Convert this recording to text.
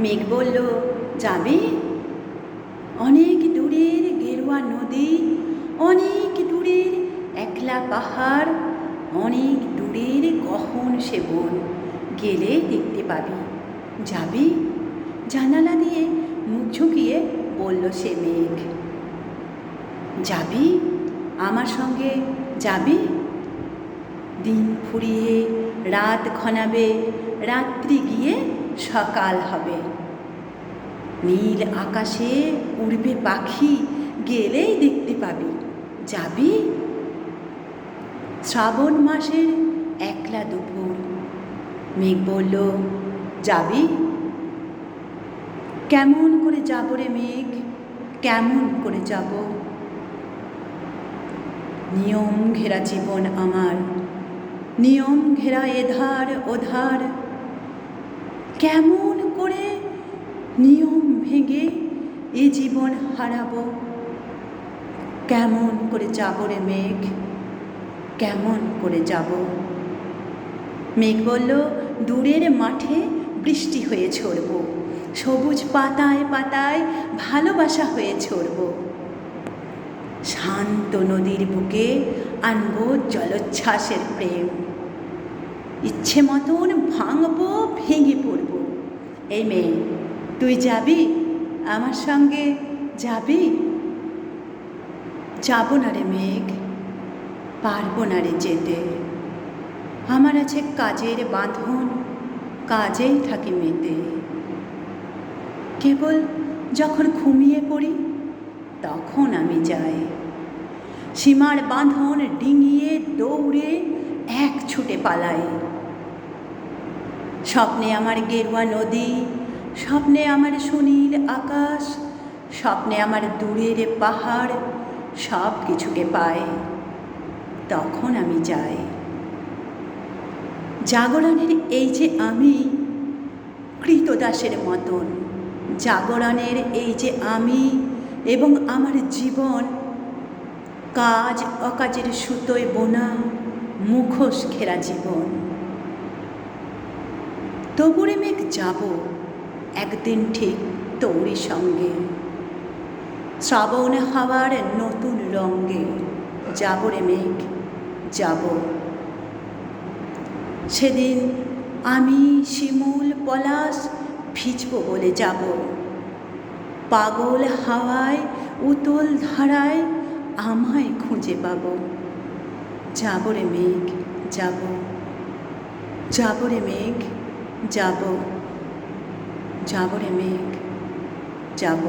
মেঘ বলল, যাবি? অনেক দূরের গেরুয়া নদী, অনেক দূরের একলা পাহাড়, অনেক দূরের গহন সে বন। গেলে দেখতে পাবি। যাবি? জানালা দিয়ে মুখ ঝুঁকিয়ে বলল সে মেঘ। যাবি? আমার সঙ্গে যাবি? দিন ফুরিয়ে, রাত ঘনাবে, রাত্রি গিয়ে সকাল হবে। নীল আকাশে উড়বে পাখি, গেলেই দেখতে পাবি। যাবি? শ্রাবণ মাসের একলা দুপুর। মেঘ বলল, যাবি? কেমন করে যাব রে মেঘ? কেমন করে যাব? নিয়ম ঘেরা জীবন আমার। নিয়ম ঘেরা এধার ওধার কেমন করে নিয়ম ভেঙে এ জীবন হারাবো? কেমন করে যাব রে মেঘ? কেমন করে যাব? মেঘ বলল, দূরের মাঠে বৃষ্টি হয়ে ছড়ব সবুজ পাতায় পাতায় ভালোবাসা হয়ে ছড়ব শান্ত নদীর বুকে আনব জলোচ্ছ্বাসের প্রেম। ইচ্ছে মতন ভাঙবো, ভেঙে পড়ব। এই মেয়ে, তুই যাবি? আমার সঙ্গে যাবি? যাব না রে মেঘ, পারব না রে যেতে। আমার আছে কাজের বাঁধন, কাজেই থাকি মেতে। কেবল যখন ঘুমিয়ে পড়ি, তখন আমি যাই। সীমার বাঁধন ডিঙিয়ে দৌড়ে এক ছুটে পালাই। স্বপ্নে আমার গেরুয়া নদী, স্বপ্নে আমার সুনীল আকাশ, স্বপ্নে আমার দূরের পাহাড় সব কিছুকে পায় তখন আমি যাই। জাগরণের এই যে আমি, কৃতদাসের মতন। জাগরণের এই যে আমি এবং আমার জীবন, কাজ অকাজের সুতোয় বোনা। মুখোশ ঘেরা জীবন। তবুরে মেঘ যাব একদিন ঠিক তোরই সঙ্গে। শ্রাবণ হাওয়ার নতুন রঙ্গে যাব রে মেঘ যাব। সেদিন আমি শিমুল পলাশ ভিজব বলে যাব। পাগল হাওয়ায় উতল ধারায় আমায় খুঁজে পাব। যাব রে মেঘ যাব। যাব রে মেঘ যাব। যাব রে মেঘ যাব।